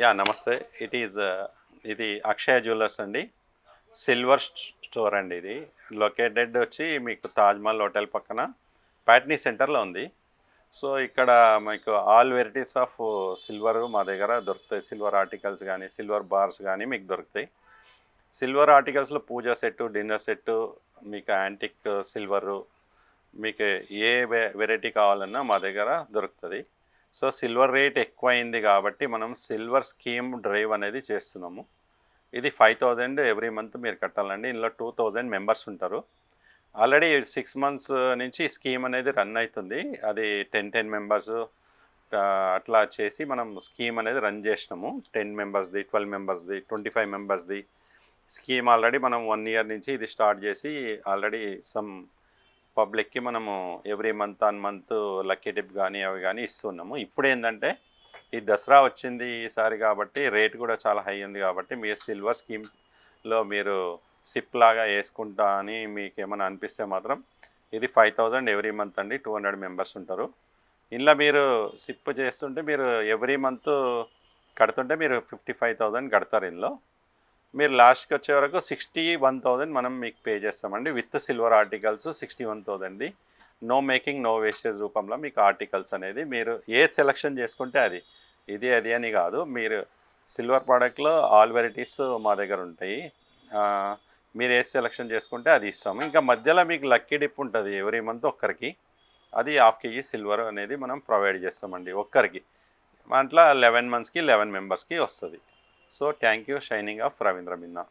Yeah నమస్తే. It is uh, ఇది Akshaya jewellers అండి. సిల్వర్ స్టోర్ అండి ఇది. లొకేటెడ్ వచ్చి మీకు తాజ్మహల్ హోటల్ పక్కన ప్యాట్నీ సెంటర్లో ఉంది. సో ఇక్కడ మీకు ఆల్ వెరైటీస్ ఆఫ్ సిల్వర్ మా దగ్గర దొరుకుతాయి. సిల్వర్ ఆర్టికల్స్ కానీ సిల్వర్ బార్స్ కానీ మీకు దొరుకుతాయి. సిల్వర్ ఆర్టికల్స్లో పూజా సెట్టు డిన్నర్ సెట్టు మీకు యాంటిక్ సిల్వరు మీకు ఏ వెరైటీ కావాలన్నా మా దగ్గర దొరుకుతుంది. సో సిల్వర్ రేట్ ఎక్కువైంది కాబట్టి మనం సిల్వర్ స్కీమ్ డ్రైవ్ అనేది చేస్తున్నాము. ఇది ఫైవ్ థౌజండ్ ఎవ్రీ మంత్ మీరు కట్టాలండి. ఇందులో టూ థౌజండ్ మెంబర్స్ ఉంటారు. ఆల్రెడీ సిక్స్ మంత్స్ నుంచి స్కీమ్ అనేది రన్ అవుతుంది. అది టెన్ టెన్ మెంబర్స్ అట్లా చేసి మనం స్కీమ్ అనేది రన్ చేసినాము. టెన్ మెంబర్స్ది ట్వెల్వ్ మెంబర్స్ది ట్వంటీ ఫైవ్ మెంబర్స్ది. స్కీమ్ ఆల్రెడీ మనం వన్ ఇయర్ నుంచి ఇది స్టార్ట్ చేసి ఆల్రెడీ సమ్ పబ్లిక్కి మనము every month on month lucky dip కానీ అవి కానీ ఇస్తున్నాము. ఇప్పుడు ఏంటంటే ఈ దసరా వచ్చింది ఈసారి కాబట్టి రేట్ కూడా చాలా హై ఉంది కాబట్టి మీరు సిల్వర్ స్కీమ్లో మీరు సిప్ లాగా వేసుకుంటా అని మీకు ఏమైనా అనిపిస్తే మాత్రం ఇది ఫైవ్ థౌజండ్ ఎవ్రీ మంత్ అండి టూ హండ్రెడ్ మెంబర్స్ ఉంటారు. ఇంట్లో మీరు సిప్ చేస్తుంటే మీరు ఎవ్రీ మంత్ కడుతుంటే మీరు ఫిఫ్టీ ఫైవ్ థౌజండ్ కడతారు ఇందులో. మీరు లాస్ట్కి వచ్చే వరకు సిక్స్టీ వన్ థౌజండ్ మనం మీకు పే చేస్తామండి. With silver articles sixty one థౌజండ్ది no making no wastage రూపంలో మీకు ఆర్టికల్స్ అనేది మీరు ఏ సెలక్షన్ చేసుకుంటే అది. ఇది అది అని కాదు. మీరు సిల్వర్ ప్రోడక్ట్లో ఆల్ వెరైటీస్ మా దగ్గర ఉంటాయి. మీరు ఏ సెలక్షన్ చేసుకుంటే అది ఇస్తాము. ఇంకా మధ్యలో మీకు లక్కీ డిప్ ఉంటుంది ఎవ్రీ మంత్ ఒక్కరికి. అది హాఫ్ కేజీ సిల్వర్ అనేది మనం ప్రొవైడ్ చేస్తామండి ఒక్కరికి. దాంట్లో లెవెన్ మంత్స్కి లెవెన్ మెంబర్స్కి వస్తుంది. So thank you shining of Ravindra మిన్నా